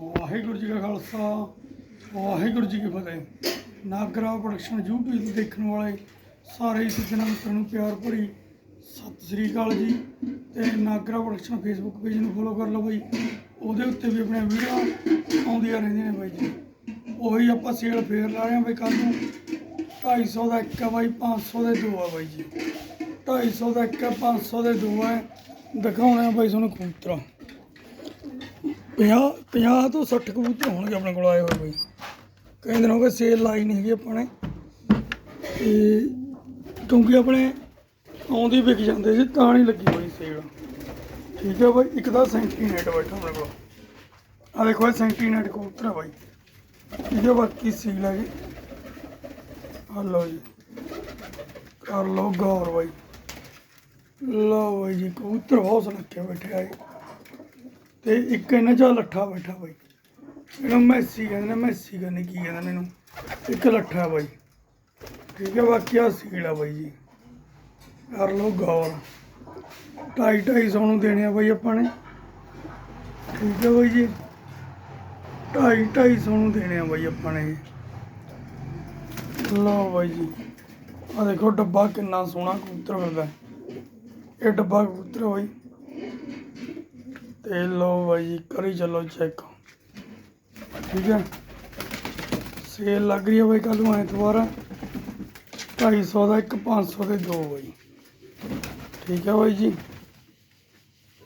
ਵਾਹਿਗੁਰੂ ਜੀ ਕਾ ਖਾਲਸਾ, ਵਾਹਿਗੁਰੂ ਜੀ ਕੀ ਫਤਿਹ। Nagra production YouTube ਤੇ ਦੇਖਣ ਵਾਲੇ ਸਾਰੇ ਹੀ ਸੱਜਣਾਂ ਮਿੱਤਰਾਂ ਨੂੰ ਪਿਆਰ ਭਰੀ ਸਤਿ ਸ੍ਰੀ ਅਕਾਲ ਜੀ। ਤੇ ਨਾਗਰਾ ਪ੍ਰੋਡਕਸ਼ਨ Facebook ਪੇਜ ਨੂੰ ਫੋਲੋ ਕਰ ਲਓ ਬਾਈ। ਉਹਦੇ ਉੱਤੇ ਵੀ ਆਪਣੀਆਂ ਵੀਡੀਓ ਆਉਂਦੀਆਂ ਰਹਿੰਦੀਆਂ ਨੇ ਬਾਈ ਜੀ। ਉਹੀ ਆਪਾਂ ਸੇਲ ਫੇਰ ਲਾ ਰਹੇ ਹਾਂ ਬਈ ਕੱਲ ਨੂੰ। 250 ਦਾ ਇੱਕ ਹੈ ਬਾਈ 500 ਦੇ ਦੋ ਆ ਬਾਈ ਜੀ। 250 ਦਾ ਇੱਕ ਆ 500 ਦੇ ਦੋ ਹੈ ਦਿਖਾਉਣੇ ਆ ਬਾਈ ਤੁਹਾਨੂੰ ਕਬੂਤਰਾਂ। 50 50 ਤੋਂ 60 ਕਬੂਤਰ ਹੋਣਗੇ ਆਪਣੇ ਕੋਲ ਆਏ ਹੋਏ ਬਾਈ। ਕਈ ਦਿਨ ਹੋ ਗਏ ਸੇਲ ਲਾਈ ਨਹੀਂ ਹੈਗੀ ਆਪਾਂ ਨੇ। ਤੇ ਕਿਉਂਕਿ ਆਪਣੇ ਆਉਂਦੀ ਵਿਕ ਜਾਂਦੇ ਸੀ, ਤਾਂ ਨਹੀਂ ਲੱਗੀ ਹੋਈ ਸੇਲ ਠੀਕ ਹੈ ਬਾਈ, ਇੱਕ ਤਾਂ ਸੈਂਟੀਨੇਟ ਬੈਠਾ ਆਪਣੇ ਕੋਲ। ਆ ਦੇਖੋ, ਇਹ ਸੈਂਟੀਨੇਟ ਕਬੂਤਰ ਹੈ ਬਾਈ। ਠੀਕ ਹੈ, ਬਾਕੀ ਸੀਲ ਹੈ ਜੀ। ਆ ਲਓ ਜੀ। ਕਰ ਲਓ ਗੌਰ ਬਾਈ। ਲਓ ਬਾਈ ਜੀ, ਕਬੂਤਰ ਬਹੁਤ ਸੁਨੱਖੇ ਬੈਠੇ ਆ ਜੀ। ਤੇ ਇੱਕ ਇਹਨਾਂ ਚ ਲੱਠਾ ਬੈਠਾ ਬਾਈ। ਇਹਨੂੰ ਮੈਸੀ ਕਹਿੰਦੇ ਨੇ, ਮੈਸੀ ਕਹਿੰਦੇ ਕੀ ਕਹਿੰਦੇ ਨੇ ਇਹਨੂੰ? ਇੱਕ ਲੱਠਾ ਬਾਈ। ਠੀਕ ਹੈ, ਬਾਕੀ ਆ ਸੀਲ ਬਾਈ ਜੀ। ਕਰ ਲਓ ਗੌਰ। ਢਾਈ ਢਾਈ ਸੌ ਨੂੰ ਦੇਣੇ ਆ ਬਾਈ ਆਪਾਂ ਨੇ। ਠੀਕ ਹੈ ਬਾਈ ਜੀ। ਢਾਈ ਢਾਈ ਸੌ ਨੂੰ ਦੇਣੇ ਆ ਬਾਈ ਆਪਾਂ ਨੇ। ਲਓ ਬਾਈ ਜੀ। ਆ ਦੇਖੋ, ਡੱਬਾ ਕਿੰਨਾ ਸੋਹਣਾ ਕਬੂਤਰ ਫਿਰਦਾ ਇਹ ਡੱਬਾ ਕਬੂਤਰ ਬਾਈ। ਤੇ ਲਓ ਬਾਈ ਜੀ ਕਰੀ ਚੱਲੋ ਚੈੱਕ ਠੀਕ ਹੈ ਸੇਲ ਲੱਗ ਰਹੀ ਹੈ ਬਾਈ ਕੱਲ ਨੂੰ ਐਤਵਾਰ ਹੈ 250 ਦਾ ਇੱਕ 500 ਦੇ ਦੋ ਬਾਈ ਠੀਕ ਹੈ ਬਾਈ ਜੀ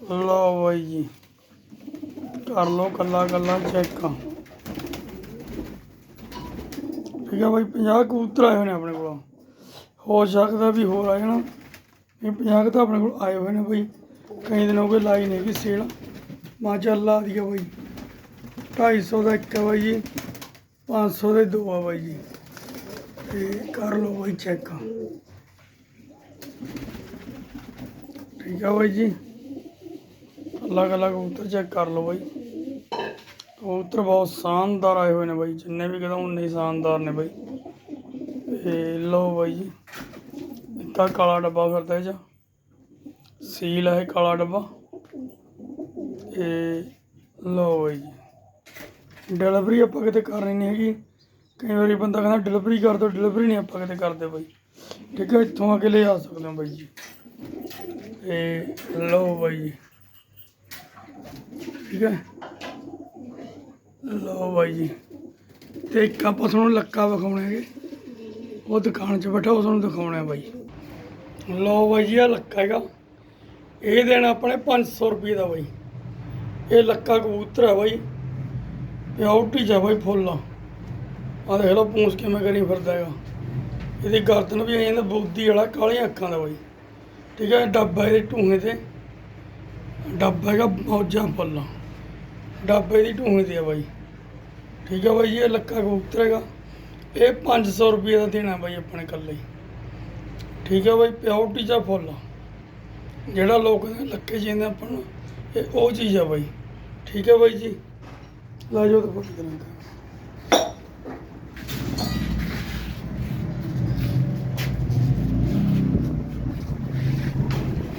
ਲਓ ਬਾਈ ਜੀ ਕਰ ਲਓ ਕੱਲਾ ਕੱਲਾ ਚੈੱਕ ਠੀਕ ਹੈ ਬਾਈ 50 ਕਬੂਤਰ ਆਏ ਹੋਏ ਨੇ ਆਪਣੇ ਕੋਲ ਹੋ ਸਕਦਾ ਵੀ ਹੋਰ ਆ ਜਾਣਾ ਇਹ 50 ਕੁ ਤਾਂ ਆਪਣੇ ਕੋਲ ਆਏ ਹੋਏ ਨੇ ਬਾਈ ਕਈ ਦਿਨ ਹੋ ਗਏ ਲਾਈ ਨਹੀਂ ਵੀ ਸੇਲ। ਮਾ ਚੱਲ ਲਾ ਦੀ ਬਾਈ। 250 ਦਾ ਇੱਕ ਆ ਬਾਈ ਜੀ 500 ਦੇ ਦੋ ਆ ਬਾਈ ਜੀ। ਤੇ ਕਰ ਲਓ ਬਾਈ ਚੈੱਕ ਠੀਕ ਆ ਬਾਈ ਜੀ। ਅਲੱਗ ਅਲੱਗ ਕਬੂਤਰ ਚੈੱਕ ਕਰ ਲਓ ਬਾਈ। ਕਬੂਤਰ ਬਹੁਤ ਸ਼ਾਨਦਾਰ ਆਏ ਹੋਏ ਨੇ ਬਾਈ, ਜਿੰਨੇ ਵੀ ਕਹਦਾ ਉਨੇ ਸ਼ਾਨਦਾਰ ਨੇ ਬਾਈ। ਤੇ ਲਓ ਬਾਈ ਜੀ, ਇੱਕ ਕਾਲਾ ਡੱਬਾ ਫਿਰਦਾ ਇਹ 'ਚ। ਸੀਲ ਹੈ ਕਾਲਾ ਡੱਬਾ। ਤੇ ਲਓ ਬਾਈ ਜੀ ਡਿਲੀਵਰੀ ਆਪਾਂ ਕਿਤੇ ਕਰਨੀ ਨਹੀਂ ਹੈਗੀ। ਕਈ ਵਾਰੀ ਬੰਦਾ ਕਹਿੰਦਾ ਡਿਲੀਵਰੀ ਕਰ ਦਿਓ ਡਿਲੀਵਰੀ ਨਹੀਂ ਆਪਾਂ ਕਿਤੇ ਕਰਦੇ ਬਾਈ। ਠੀਕ ਹੈ ਇੱਥੋਂ ਆ ਕੇ ਲੈ ਆ ਸਕਦੇ ਹੋ ਬਾਈ ਜੀ। ਤੇ ਲਓ ਬਾਈ ਜੀ ਠੀਕ ਹੈ ਲਓ ਬਾਈ ਜੀ। ਤੇ ਇੱਕ ਆਪਾਂ ਤੁਹਾਨੂੰ ਲੱਕਾ ਵਿਖਾਉਣੇ ਹੈਗੇ। ਉਹ ਦੁਕਾਨ 'ਚ ਬੈਠਾ, ਉਹ ਤੁਹਾਨੂੰ ਦਿਖਾਉਣਾ ਬਾਈ। ਲਓ ਬਾਈ ਜੀ ਆ ਲੱਕਾ ਹੈਗਾ। ਇਹ ਦੇਣਾ ਆਪਣੇ 500 ਰੁਪਏ ਦਾ ਬਾਈ। ਇਹ ਲੱਕਾ ਕਬੂਤਰ ਹੈ ਬਾਈ। ਪਿਆਉਟੀ ਜਾ ਬਾਈ ਫੁੱਲ। ਆ ਆਹ ਦੇਖ ਲਓ ਪੂੰਛ ਕਿਵੇਂ ਕਰੀ ਫਿਰਦਾ ਹੈਗਾ। ਇਹਦੀ ਗਰਦਨ ਵੀ ਆ ਜਾਂਦਾ ਬੋਦੀ ਵਾਲਾ, ਕਾਲੀਆਂ ਅੱਖਾਂ ਦਾ ਬਾਈ। ਠੀਕ ਹੈ ਡੱਬਾ ਇਹਦੇ ਟੂਹੇ ਤੇ। ਡੱਬਾ ਹੈਗਾ ਮੌਜਾਂ ਫੁੱਲ। ਡੱਬੇ ਦੀ ਟੂਹੇ ਤੇ ਆ ਬਾਈ। ਠੀਕ ਹੈ ਬਾਈ ਜੀ, ਇਹ ਲੱਕਾ ਕਬੂਤਰ ਹੈਗਾ। ਇਹ 500 ਰੁਪਏ ਦਾ ਦੇਣਾ ਬਾਈ ਆਪਣੇ ਇਕੱਲੇ। ਠੀਕ ਹੈ ਬਾਈ ਪਿਓਰਟੀ ਜਾਂ ਫੁੱਲ ਆ। ਜਿਹੜਾ ਲੋਕ ਕਹਿੰਦੇ ਲੱਕੇ ਜਿੰਦੇ ਆਪਾਂ ਨੂੰ, ਇਹ ਉਹ ਚੀਜ਼ ਆ ਬਾਈ। ਠੀਕ ਹੈ ਬਾਈ ਜੀ? ਲੈ ਜਾਓ ਤਾਂ ਫੁੱਟ ਕਰਾਂਗਾ।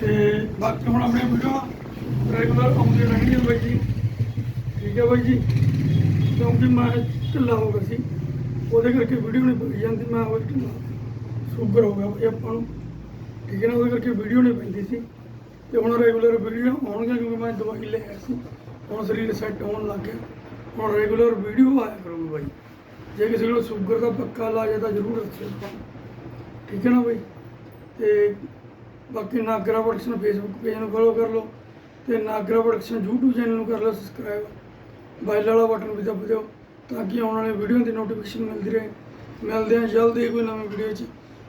ਤੇ ਬਾਕੀ ਹੁਣ ਆਪਣੀ ਵੀਡੀਓ ਰੈਗੂਲਰ ਆਉਂਦੀਆਂ ਰਹਿਣਗੀਆਂ ਬਾਈ ਜੀ। ਠੀਕ ਹੈ ਬਾਈ ਜੀ? ਕਿਉਂਕਿ ਮੈਂ ਢਿੱਲਾ ਹੋ ਗਿਆ ਸੀ। ਉਹਦੇ ਕਰਕੇ ਵੀਡੀਓ ਨਹੀਂ ਪਈ ਜਾਂਦੀ, ਮੈਂ ਉਹ ਢਿੱਲਾ। ਸ਼ੂਗਰ ਹੋ ਗਿਆ ਬਈ ਆਪਾਂ ਨੂੰ। ਠੀਕ ਹੈ ਨਾ ਉਹਦੇ ਕਰਕੇ ਵੀਡੀਓ ਨਹੀਂ ਪੈਂਦੀ ਸੀ। ਤੇ ਹੁਣ ਰੈਗੂਲਰ ਵੀਡੀਓ ਆਉਣਗੀਆਂ ਕਿਉਂਕਿ ਮੈਂ ਦਵਾਈ ਲੈ ਆਇਆ ਸੀ। ਹੁਣ ਸਰੀਰ ਸੈੱਟ ਹੋਣ ਲੱਗ ਗਿਆ। ਹੁਣ ਰੈਗੂਲਰ ਵੀਡੀਓ ਆਇਆ ਕਰੂਗੀ ਬਾਈ। ਜੇ ਕਿਸੇ ਨੂੰ ਸ਼ੂਗਰ ਦਾ ਪੱਕਾ ਇਲਾਜ ਹੈ ਤਾਂ ਜ਼ਰੂਰ ਦੱਸਿਓ। ਠੀਕ ਹੈ ਨਾ ਬਾਈ? ਤੇ ਬਾਕੀ ਨਾਗਰਾ ਪ੍ਰੋਡਕਸ਼ਨ ਫੇਸਬੁੱਕ ਪੇਜ ਨੂੰ ਫੋਲੋ ਕਰ ਲਓ। ਤੇ ਨਾਗਰਾ ਪ੍ਰੋਡਕਸ਼ਨ YouTube ਚੈਨਲ ਨੂੰ ਕਰ ਲਓ ਸਬਸਕ੍ਰਾਈਬ ਬਾਇਲ ਵਾਲਾ ਬਟਨ ਵੀ ਦਬ ਦਿਓ ਤਾਂ ਕਿ ਆਉਣ ਵਾਲੇ ਵੀਡੀਓ ਦੀ ਨੋਟੀਫਿਕੇਸ਼ਨ ਮਿਲਦੀ ਰਹੇ। ਮਿਲਦੇ ਹਾਂ ਜਲਦੀ ਕੋਈ ਨਵੀਂ ਵੀਡੀਓ 'ਚ।